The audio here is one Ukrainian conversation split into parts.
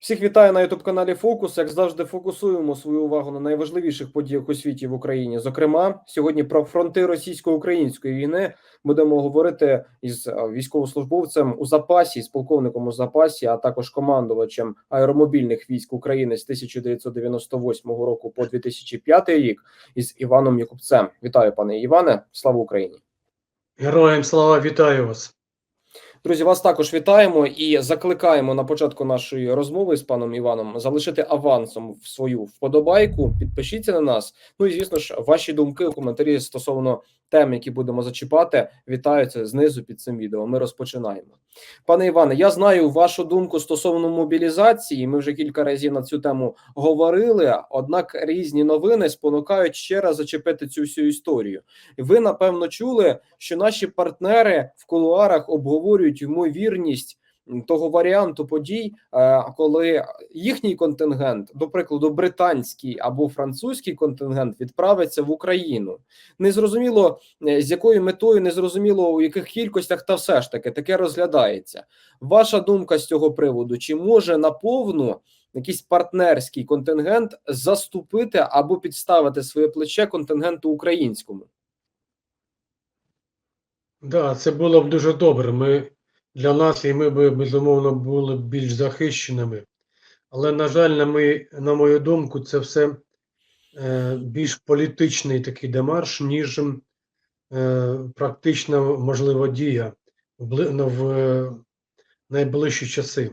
Всіх вітаю на youtube каналі Фокус. Як завжди, фокусуємо свою увагу на найважливіших подіях у світі в Україні. Зокрема, сьогодні про фронти російсько-української війни будемо говорити із е, військовослужбовцем у запасі, з полковником у запасі, а також командувачем аеромобільних військ України з 1998 року по 2005 рік із Іваном Якубцем. Вітаю, пане Іване! Слава Україні! Героям слава вітаю вас. Друзі, вас також вітаємо і закликаємо на початку нашої розмови з паном Іваном залишити авансом в свою вподобайку. Підпишіться на нас. Ну і звісно ж, ваші думки у коментарі стосовно тем, які будемо зачіпати, вітаються знизу під цим відео. Ми розпочинаємо. Пане Іване, я знаю вашу думку стосовно мобілізації. Ми вже кілька разів на цю тему говорили. Однак різні новини спонукають ще раз зачепити цю всю історію. Ви напевно чули, що наші партнери в кулуарах обговорюють ймовірність того варіанту подій, е, коли їхній контингент, до прикладу, британський або французький контингент відправиться в Україну. Незрозуміло е, з якою метою, незрозуміло у яких кількостях, та все ж таки таке розглядається. Ваша думка з цього приводу: чи може наповну якийсь партнерський контингент заступити або підставити своє плече контингенту українському? Да, це було б дуже добре. Ми для нас і ми б безумовно були б більш захищеними. Але, на жаль, на, ми, на мою думку, це все е, більш політичний такий демарш, ніж е, практична можлива дія в, ну, в е, найближчі часи.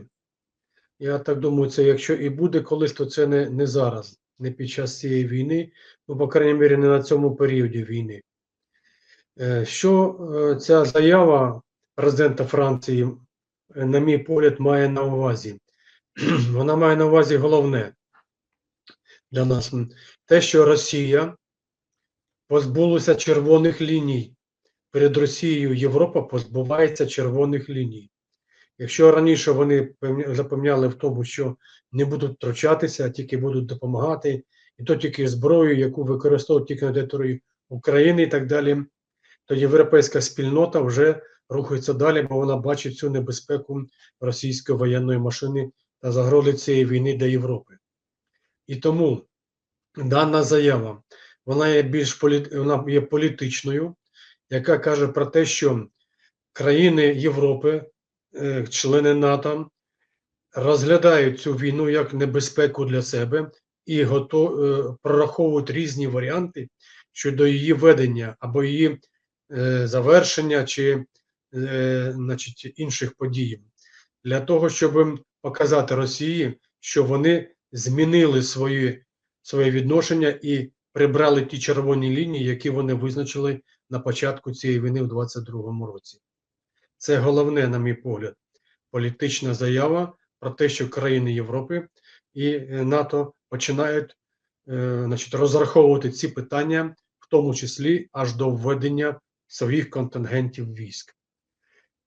Я так думаю, це якщо і буде колись, то це не, не зараз, не під час цієї війни, ну, по крайній мірі, не на цьому періоді війни. Е, Що е, ця заява президента Франції, на мій погляд, має на увазі? Вона має на увазі головне для нас те, що Росія позбулася червоних ліній. Перед Росією Європа позбувається червоних ліній. Якщо раніше вони запевняли в тому, що не будуть втручатися, а тільки будуть допомагати, і то тільки зброю, яку використовують тільки на території України і так далі, то європейська спільнота вже рухається далі, бо вона бачить цю небезпеку російської воєнної машини та загрози цієї війни для Європи. І тому дана заява вона є більш полі... вона є політичною, яка каже про те, що країни Європи, е, члени НАТО, розглядають цю війну як небезпеку для себе і готов... е, прораховують різні варіанти щодо її ведення або її е, завершення чи е, значить, інших подій, для того, щоб показати Росії, що вони змінили свої, своє відношення і прибрали ті червоні лінії, які вони визначили на початку цієї війни у 22-му році. Це головне, на мій погляд, політична заява про те, що країни Європи і е, НАТО починають е, значить, розраховувати ці питання, в тому числі аж до введення своїх контингентів військ.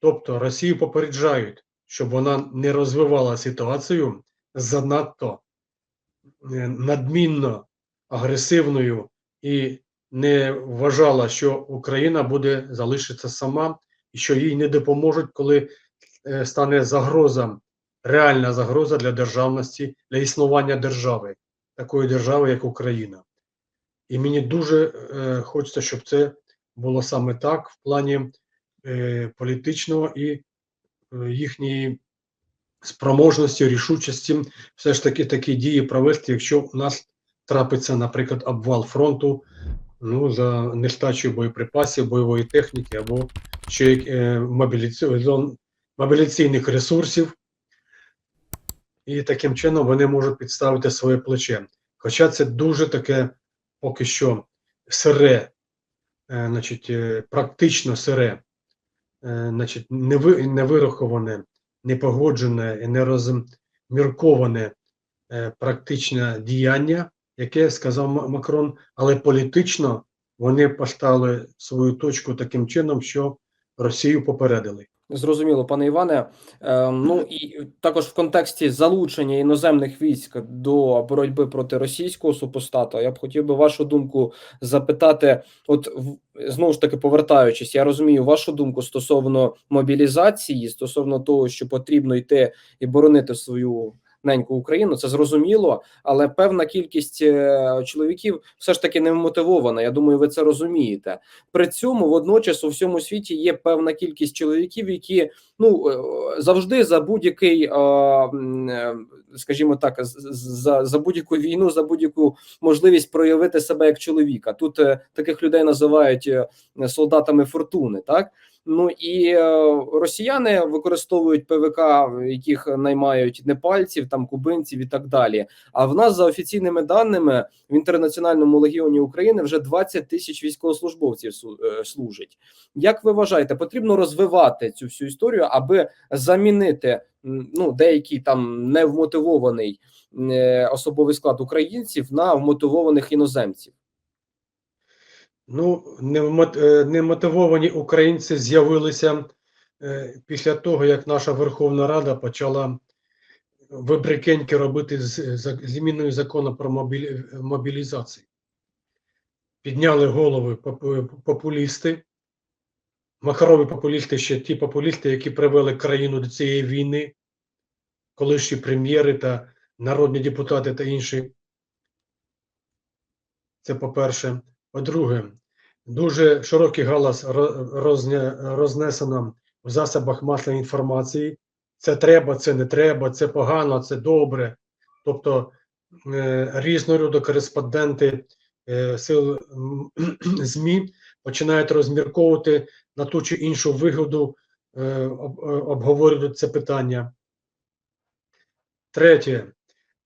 Тобто Росію попереджають, щоб вона не розвивала ситуацію занадто е, надмінно агресивною і не вважала, що Україна буде залишитися сама і що їй не допоможуть, коли е, стане загроза, реальна загроза для державності, для існування держави, такої держави, як Україна. І мені дуже е, хочеться, щоб це було саме так в плані політичного і е, їхньої спроможності, рішучості все ж таки такі дії провести, якщо у нас трапиться, наприклад, обвал фронту ну, за нестачею боєприпасів, бойової техніки або ще е, мобіліці... зон- ресурсів. І таким чином вони можуть підставити своє плече. Хоча це дуже таке поки що сире, е, значить, е, практично сире, е, значить, неви, невираховане, непогоджене і нерозмірковане е, практичне діяння, яке сказав Макрон, але політично вони поставили свою точку таким чином, що Росію попередили. Зрозуміло, пане Іване. Е, ну і також в контексті залучення іноземних військ до боротьби проти російського супостата, я б хотів би вашу думку запитати. От знову ж таки повертаючись, я розумію вашу думку стосовно мобілізації, стосовно того, що потрібно йти і боронити свою неньку Україну. Це зрозуміло, але певна кількість е, чоловіків все ж таки не мотивована. Я думаю, ви це розумієте. При цьому водночас у всьому світі є певна кількість чоловіків, які ну е, завжди за будь-який, е, скажімо так, за, за будь-яку війну, за будь-яку можливість проявити себе як чоловіка. Тут таких людей називають солдатами фортуни, так. Ну і е, росіяни використовують ПВК, яких наймають непальців, там кубинців і так далі. А в нас за офіційними даними в інтернаціональному легіоні України вже 20 тисяч військовослужбовців е, служить. Як ви вважаєте, потрібно розвивати цю всю історію, аби замінити ну деякий там невмотивований е, особовий склад українців на вмотивованих іноземців? Ну, е, немотивовані українці з'явилися е, після того, як наша Верховна Рада почала вибрикеньки робити з зміною закону про мобілізацію. Підняли голови популісти, махарові популісти, ще ті популісти, які привели країну до цієї війни, колишні прем'єри та народні депутати та інші. Це по-перше. По-друге, дуже широкий галас рознесено в засобах масової інформації. Це треба, це не треба, це погано, це добре. Тобто е, різного роду кореспонденти е, сил ЗМІ починають розмірковувати на ту чи іншу вигоду, е, об- обговорювати це питання. Третє,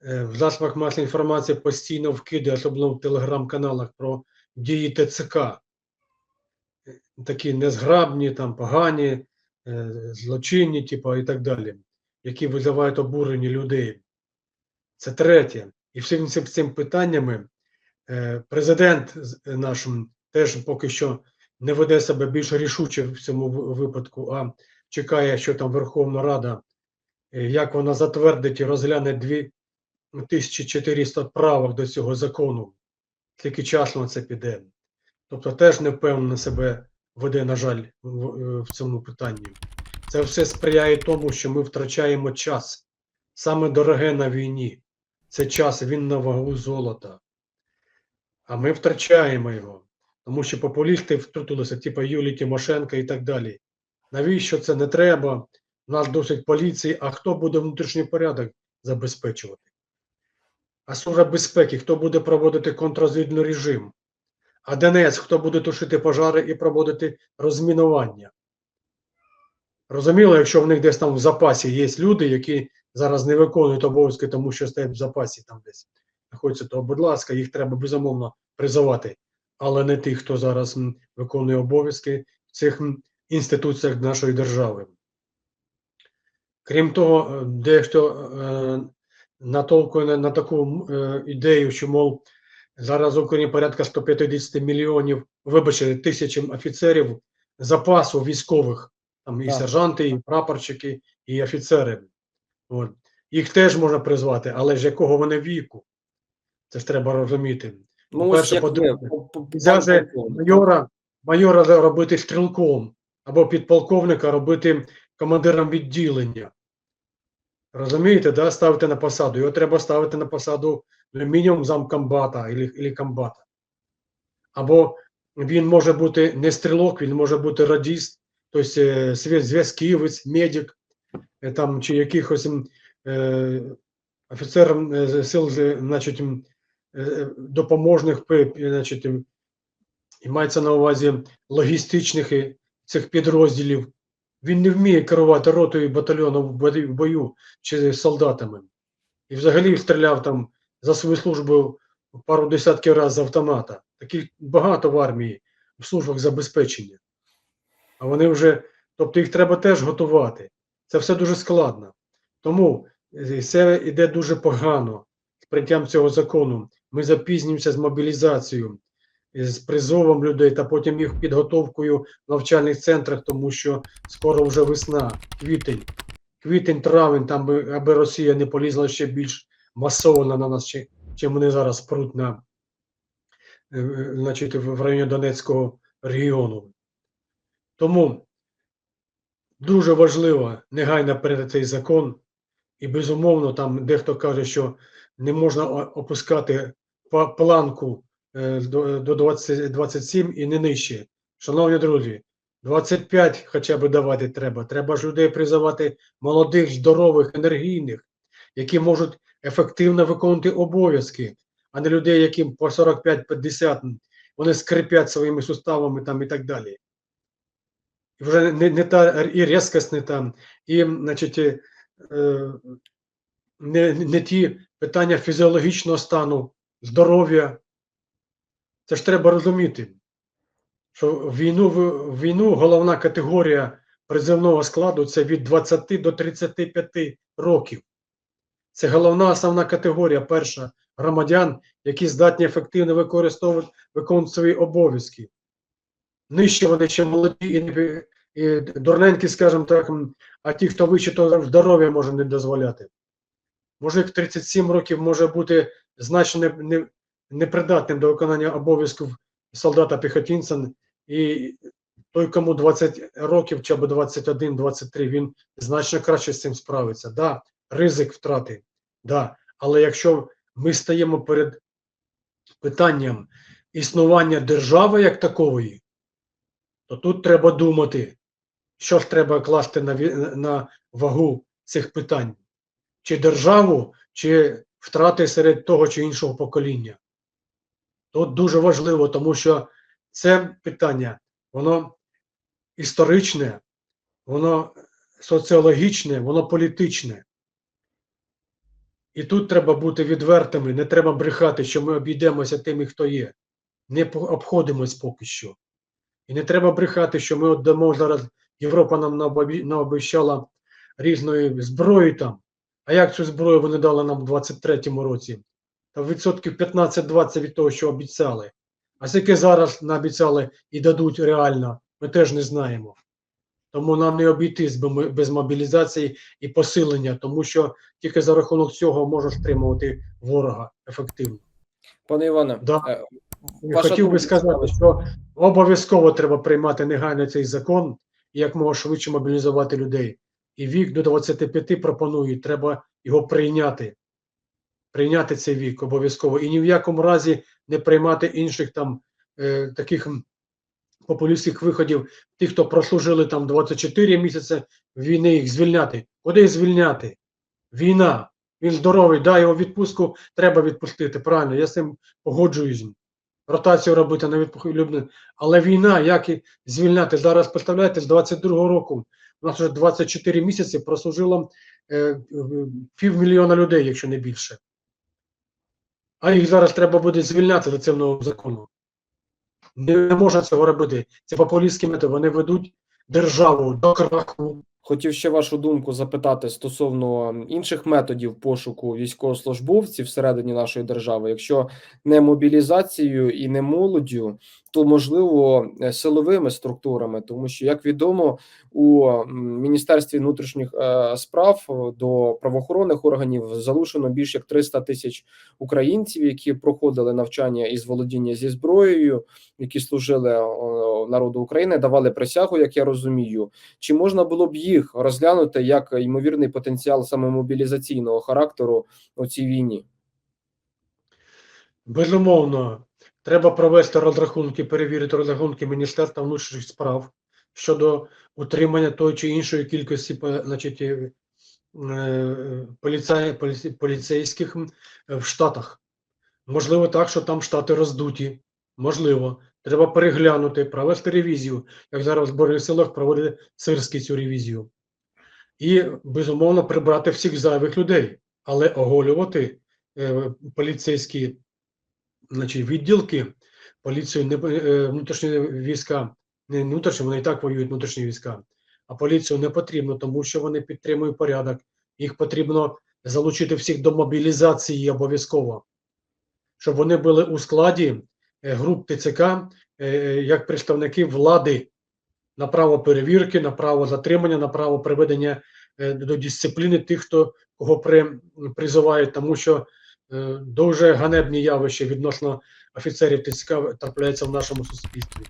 в засобах масової інформації постійно вкиди, особливо в телеграм-каналах, про дії ТЦК. Е, Такі незграбні, там, погані, е, злочинні, типу, і так далі, які визивають обурені людей. Це третє. І всім цим, питаннями е, президент з- наш теж поки що не веде себе більш рішуче в цьому випадку, а чекає, що там Верховна Рада, е, як вона затвердить і розгляне дві 1400 правок до цього закону, скільки часу це піде. Тобто теж не впевнено себе веде, на жаль, в, е, в цьому питанні. Це все сприяє тому, що ми втрачаємо час. Саме дороге на війні. Це час, він на вагу золота. А ми втрачаємо його. Тому що популісти втрутилися, типу Юлії Тимошенко і так далі. Навіщо це не треба? У нас досить поліції, а хто буде внутрішній порядок забезпечувати? А Служба безпеки, хто буде проводити контррозвідний режим? А ДНС, хто буде тушити пожари і проводити розмінування? Розуміло, якщо в них десь там в запасі є люди, які зараз не виконують обов'язки, тому що стоять в запасі там десь знаходяться, то, будь ласка, їх треба безумовно призивати, але не тих, хто зараз виконує обов'язки в цих інституціях нашої держави. Крім того, е, дехто е, натолкує на, на таку е, ідею, що, мов, зараз в Україні порядка 150 мільйонів, вибачте, тисяч офіцерів запасу військових, там і Так. сержанти, і прапорщики, і офіцери. От. Їх теж можна призвати, але ж якого вони віку? Це ж треба розуміти. Ну, ви, по-друге, полковник. майора, майора робити стрілком або підполковника робити командиром відділення. Розумієте, да? ставити на посаду. Його треба ставити на посаду мінімум замкомбата або комбата. Або він може бути не стрілок, він може бути радіст, тобто зв'язківець, медик, е, там, чи якихось е, офіцер е, сил значить, допоможних значить, і мається на увазі логістичних цих підрозділів. Він не вміє керувати ротою батальйоном в бою чи солдатами. І взагалі стріляв там за свою службу пару десятків разів з автомата. Таких багато в армії, в службах забезпечення. А вони вже, тобто їх треба теж готувати. Це все дуже складно. Тому е, це йде дуже погано з прийняттям цього закону. Ми запізнюємося з мобілізацією, е, з призовом людей та потім їх підготовкою в навчальних центрах, тому що скоро вже весна, квітень, квітень, травень, там би, аби Росія не полізла ще більш масово на нас, чим вони зараз пруть на е, е, значить, в районі Донецького регіону. Тому дуже важливо негайно прийняти цей закон, І безумовно, там дехто каже, що не можна опускати планку е, до 20, 27 і не нижче. Шановні друзі, 25 хоча б давати треба. Треба ж людей призивати молодих, здорових, енергійних, які можуть ефективно виконувати обов'язки, а не людей, яким по 45-50 вони скрипять своїми суставами там і так далі. І вже не, не та і різкость не там, і, значить, е, не, не ті питання фізіологічного стану, здоров'я. Це ж треба розуміти, що війну, війну головна категорія призивного складу це від 20 до 35 років. Це головна основна категорія перша громадян, які здатні ефективно використовувати виконувати свої обов'язки. Нижче вони ще молоді і, і дурненькі, скажімо так, а ті, хто вище, то здоров'я може не дозволяти. Мужик 37 років може бути значно не, не, непридатним до виконання обов'язків солдата-піхотинця, і той, кому 20 років чи або 21-23, він значно краще з цим справиться. Да, ризик втрати, да. але якщо ми стаємо перед питанням існування держави як такової, то тут треба думати, що ж треба класти на, на вагу цих питань чи державу, чи втрати серед того чи іншого покоління. Тут дуже важливо, тому що це питання, воно історичне, воно соціологічне, воно політичне. І тут треба бути відвертими, не треба брехати, що ми обійдемося тими, хто є. Не обходимось поки що. І не треба брехати, що ми віддамо зараз, Європа нам наобі- наобіщала різної зброї там. А як цю зброю вони дали нам у 23-му році? Та відсотків 15-20 від того, що обіцяли. А скільки зараз наобіцяли і дадуть реально, ми теж не знаємо. Тому нам не обійтись без мобілізації і посилення, тому що тільки за рахунок цього можна стримувати ворога ефективно. Пане Іване, Да. е, Ваша хотів би сказати, що обов'язково треба приймати негайно цей закон і як можна швидше мобілізувати людей. І вік до 25 пропонують, треба його прийняти. Прийняти цей вік обов'язково. І ні в якому разі не приймати інших там е, таких популістських виходів, тих, хто прослужили там 24 місяці війни, їх звільняти. Куди звільняти? Війна. Він здоровий, да, його відпустку треба відпустити. Правильно, я з цим погоджуюсь ротацію робити на відпохилюбне. Але війна, як і звільняти? Зараз представляєте, з 22-го року у нас вже 24 місяці прослужило е, півмільйона людей, якщо не більше. А їх зараз треба буде звільняти за цим новим законом. Не, можна цього робити. Це популістські методи. Вони ведуть державу до краху. Хотів ще вашу думку запитати стосовно інших методів пошуку військовослужбовців всередині нашої держави. Якщо не мобілізацією і не молоддю, то можливо е, силовими структурами, тому що як відомо, у міністерстві внутрішніх е, справ е, до правоохоронних органів залучено більш як 300 тисяч українців, які проходили навчання із володіння зі зброєю, які служили народу України, давали присягу, як я розумію. Чи можна було б їх розглянути як ймовірний потенціал саме мобілізаційного характеру у цій війні? Безумовно, треба провести розрахунки, перевірити розрахунки Міністерства внутрішніх справ щодо утримання тої чи іншої кількості значить, е, е, поліцей, поліці- поліцейських в Штатах. Можливо, так, що там штати роздуті. Можливо, треба переглянути, провести ревізію, як зараз в Збройних силах проводить Сирський цю ревізію. І, безумовно, прибрати всіх зайвих людей, але оголювати е, поліцейські значить, відділки, поліцію не е, внутрішні війська, не внутрішні, вони і так воюють внутрішні війська, а поліцію не потрібно, тому що вони підтримують порядок. Їх потрібно залучити всіх до мобілізації обов'язково, щоб вони були у складі груп ТЦК е, як представники влади на право перевірки, на право затримання, на право приведення е, до дисципліни тих, хто кого при, призивають, тому що е, дуже ганебні явища відносно офіцерів ТЦК трапляються в нашому суспільстві.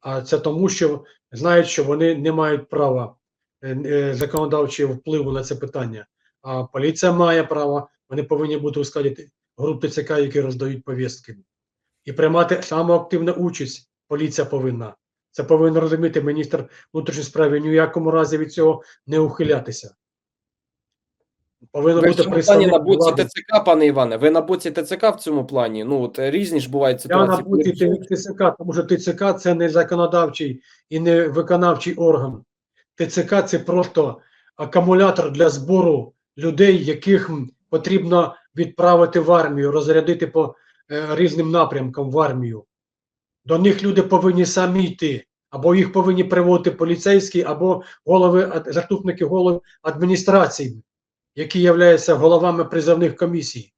А це тому, що знають, що вони не мають права е, е, законодавчого впливу на це питання. а поліція має право, вони повинні бути у складі груп ТЦК, які роздають повістки. І приймати саму активну участь поліція повинна. Це повинен розуміти міністр внутрішніх справ і ні в якому разі від цього не ухилятися. Повинен Ви в бути цьому плані на боці влади. ТЦК, пане Іване. Ви на боці ТЦК в цьому плані? Ну от різні ж бувають Я на боці ТЦК, тому що ТЦК це не законодавчий і не виконавчий орган. ТЦК це просто акумулятор для збору людей, яких потрібно відправити в армію, розрядити по е, різним напрямкам в армію. До них люди повинні самі йти, або їх повинні приводити поліцейські, або голови, заступники голов адміністрації, які являються головами призовних комісій.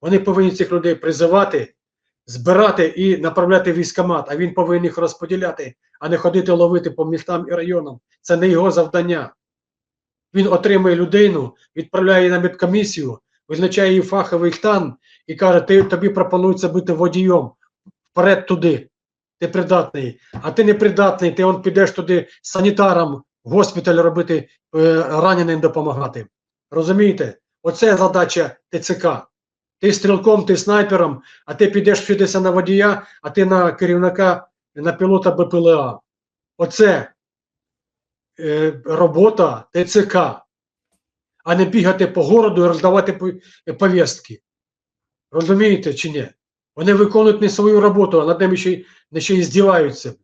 Вони повинні цих людей призивати, збирати і направляти в військкомат, а він повинен їх розподіляти, а не ходити ловити по містам і районам. Це не його завдання. Він отримує людину, відправляє її на медкомісію, визначає її фаховий стан і каже: ти, тобі пропонується бути водієм вперед туди. Ти придатний. А ти не придатний, ти он підеш туди санітаром в госпіталь робити, е, раненим допомагати. Розумієте? Оце задача ТЦК. Ти стрілком, ти снайпером, а ти підеш вчитися на водія, а ти на керівника, на пілота БПЛА. Оце е, робота ТЦК, а не бігати по городу і роздавати пов- повістки. Розумієте чи ні? Вони виконують не свою роботу, а над ними ще, не ще й здіваються.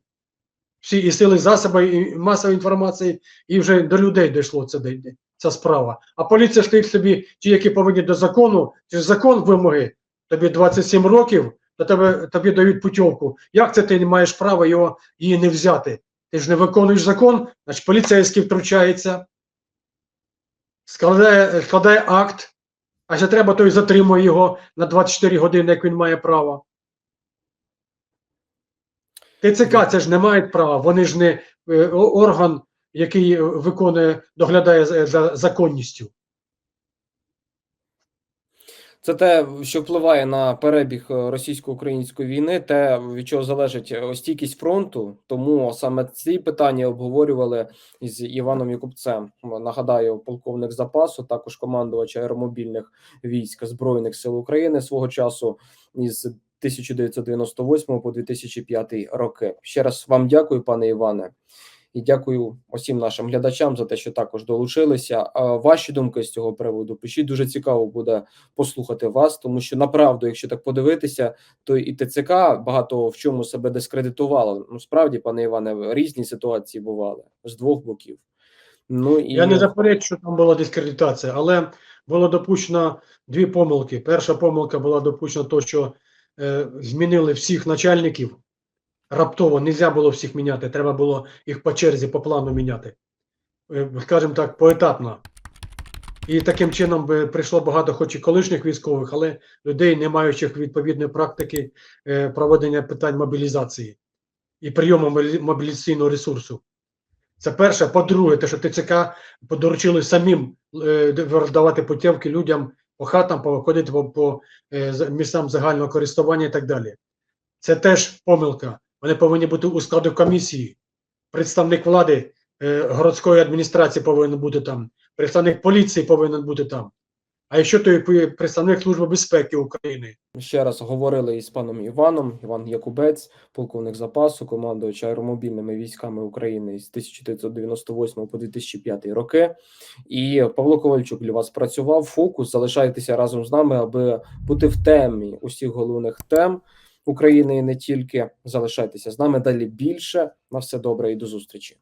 Всі і сили засоби, і масової інформації, і вже до людей дійшло це ця справа. А поліція стоїть собі, ті, які повинні до закону, чи закон вимоги, тобі 27 років, то тебе, тобі дають путівку. Як це ти не маєш права його, її не взяти? Ти ж не виконуєш закон, значить поліцейський втручається, складає, складає акт, а ще треба, той затримує його на 24 години, як він має право. ТЦК це ж не мають права, вони ж не е, орган, який виконує, доглядає за законністю. Це те, що впливає на перебіг е, російсько-української війни, те, від чого залежить е, стійкість фронту. Тому саме ці питання обговорювали із Іваном Якубцем. Нагадаю, полковник запасу, також командувач аеромобільних військ Збройних сил України свого часу із 1998 по 2005 роки. Ще раз вам дякую, пане Іване. І дякую усім нашим глядачам за те, що також долучилися. А ваші думки з цього приводу пишіть дуже цікаво буде послухати вас, тому що направду, якщо так подивитися, то і ТЦК багато в чому себе дискредитувало. Ну справді, пане Іване, різні ситуації бували з двох боків. Ну і Я не заперечую, що там була дискредитація, але було допущено дві помилки. Перша помилка була допущена то, що е, змінили всіх начальників раптово. Нельзя було всіх міняти, треба було їх по черзі, по плану міняти. Е, скажімо так, поетапно. І таким чином би прийшло багато, хоч і колишніх військових, але людей, не маючих відповідної практики е, проведення питань мобілізації і прийому мобілізаційного ресурсу. Це перше. По-друге, те, що ТЦК подоручили самим е, роздавати путівки людям по хатам, повиходити по, по е, місцям загального користування і так далі. Це теж помилка. Вони повинні бути у складі комісії. Представник влади е, городської адміністрації повинен бути там, представник поліції повинен бути там. А якщо то і представник Служби безпеки України. ще раз говорили із паном Іваном, Іван Якубець, полковник запасу, командувач аеромобільними військами України з 1998 по 2005 роки. І Павло Ковальчук для вас працював. Фокус залишайтеся разом з нами, аби бути в темі усіх головних тем України і не тільки. Залишайтеся з нами далі більше. На все добре і до зустрічі.